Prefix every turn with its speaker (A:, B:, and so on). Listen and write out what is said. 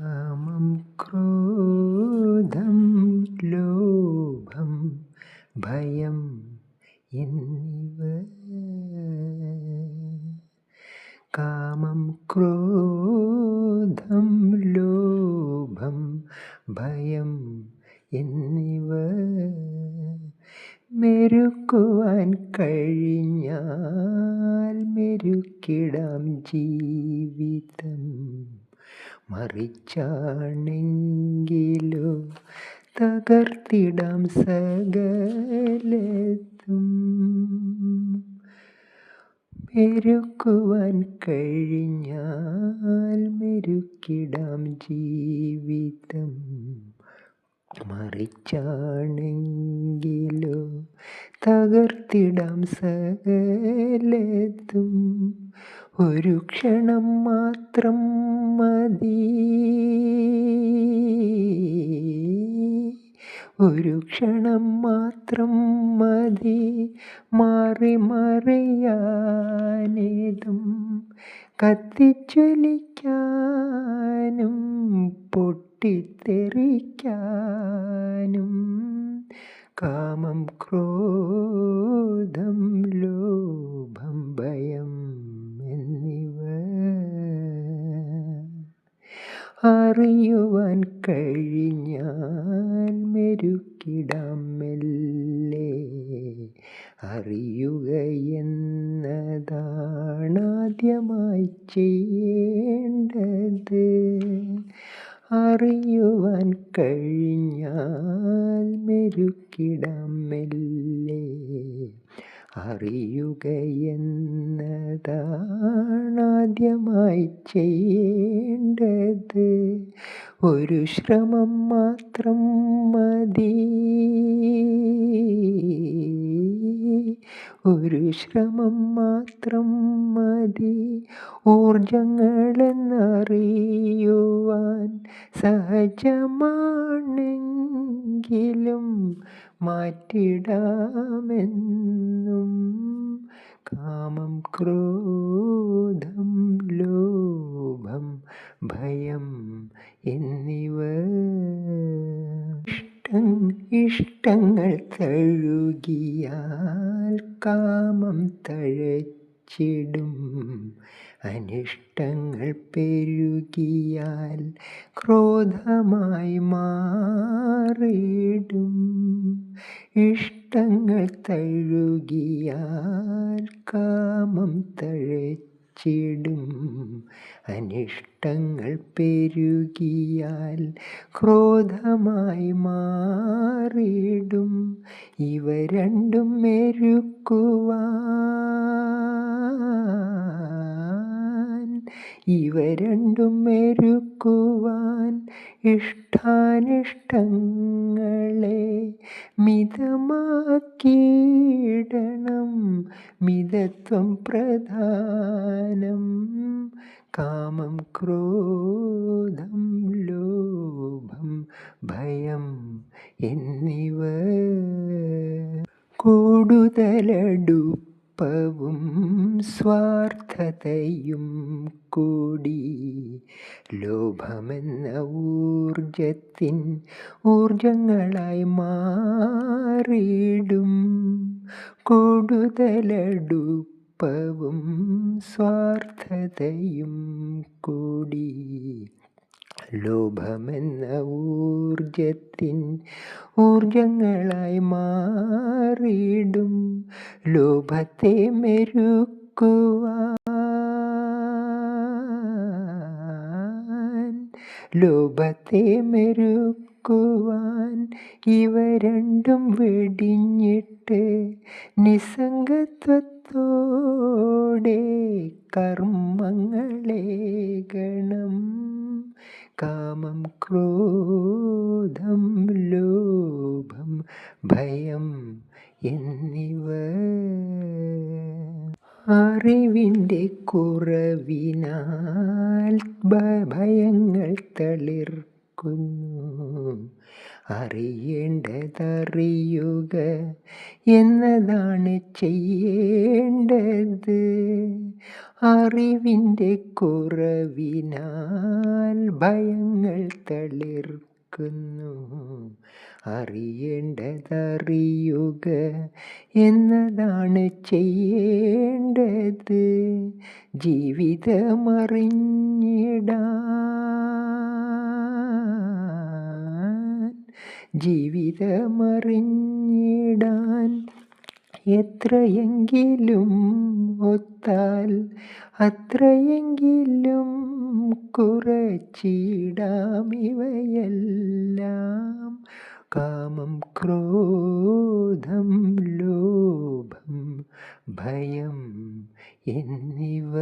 A: കാമം ക്രോധം ലോഭം ഭയം എന്നിവ. കാമം ക്രോധം ലോഭം ഭയം എന്നിവ. മെരുക്കുവാൻ കഴിഞ്ഞാൽ മെരുക്കിടാം ജീവിതം. മറിച്ചാണെങ്കിലോ തകർത്തിടാം സകലത്തും മെരുക്കുവാൻ കഴിഞ്ഞാൽ മെരുക്കിടാം ജീവിതം. മറിച്ചാണെങ്കിലോ തകർത്തിടാം സകലത്തും ഒരു ക്ഷണം മാത്രം മതി. ഒരു ക്ഷണം മാത്രം മതി. മാറി മറിയാനേതും കത്തിച്ചൊലിക്കാനും പൊട്ടിത്തെറിക്കാനും കാമം ക്രോധം ലോഭം ഭയം എന്നിവ അറിയുവാൻ കഴിഞ്ഞാൽ മെരുക്കിടാം മെല്ലെ അറിയുക എന്നതാണാദ്യമായി ചെയ്യേണ്ടത്. അറിയുവാൻ കഴിഞ്ഞാൽ മെരുക്കിടാം മെല്ലെ അറിയുക എന്നതാണാദ്യമായി ചെയ്യേണ്ടത്. ഒരു ശ്രമം മാത്രം മതി. ഒരു ശ്രമം മാത്രം മതി. ഊർജങ്ങളെന്നറിയുവാൻ സഹജമാണെങ്കിലും മാറ്റിടാമെന്നും കാമം ക്രോധം ലോഭം ഭയം എന്നിവ. ഇഷ്ടം ഇഷ്ടങ്ങൾ തഴുകിയാൽ കാമം തഴച്ചിടും അനിഷ്ടങ്ങൾ പെരുകിയാൽ ക്രോധമായി മാറിയിടും. ഇഷ്ടങ്ങൾ തഴുകിയാൽ കാമം തഴച്ചിടും. അനിഷ്ടങ്ങൾ പെരുകിയാൽ ക്രോധമായി മാറിയിടും. ഇവ രണ്ടും മെരുക്കുവാൻ ഇവ രണ്ടും മെരുക്കുവാൻ ഇഷ്ടാനിഷ്ടങ്ങളെ മിതമാക്കിയിടണം. മിതത്വം പ്രധാനം കാമം ക്രോധം ലോഭം ഭയം എന്നിവ. കൂടുതലടുപ്പവും സ്വാർത്ഥതയും കൂടി. ലോഭമെന്ന ഊർജത്തിൻ ഊർജങ്ങളായി മാറിയിടും. കൂടുതലടുപ്പവും സ്വാർത്ഥതയും കൂടി. ലോഭമെന്ന ഊർജത്തിൻ ഊർജങ്ങളായി മാറിയിടും. ലോഭത്തെ മെരുക്കുവാൻ. ലോഭത്തെ മെരുക്കുവാൻ ഇവ രണ്ടും വെടിഞ്ഞിട്ട് നിസ്സംഗത്വത്തോടെ കർമ്മങ്ങളെ ഗണം. കാമം ക്രോധം ലോഭം ഭയം എന്നിവ അറിവിന്റെ കുറവിനാൽ ഭയങ്ങൾ തളിർക്കുന്നു. അറിയേണ്ടതറിയുക എന്നതാണ് ചെയ്യേണ്ടത്. അറിവിന്റെ കുറവിനാൽ ഭയങ്ങൾ ഭയങ്ങൾ തളിർക്കുന്നു അറിയേണ്ടതറിയുക എന്നതാണ് ചെയ്യേണ്ടത്. ജീവിതമറിഞ്ഞിടാൻ ജീവിതമറിഞ്ഞിടാൻ എത്രയെങ്കിലും ഒത്താൽ അത്രയെങ്കിലും കുറച്ചിടാം ഇവയെല്ലാം കാമം ക്രോധം ലോഭം ഭയം എന്നിവ.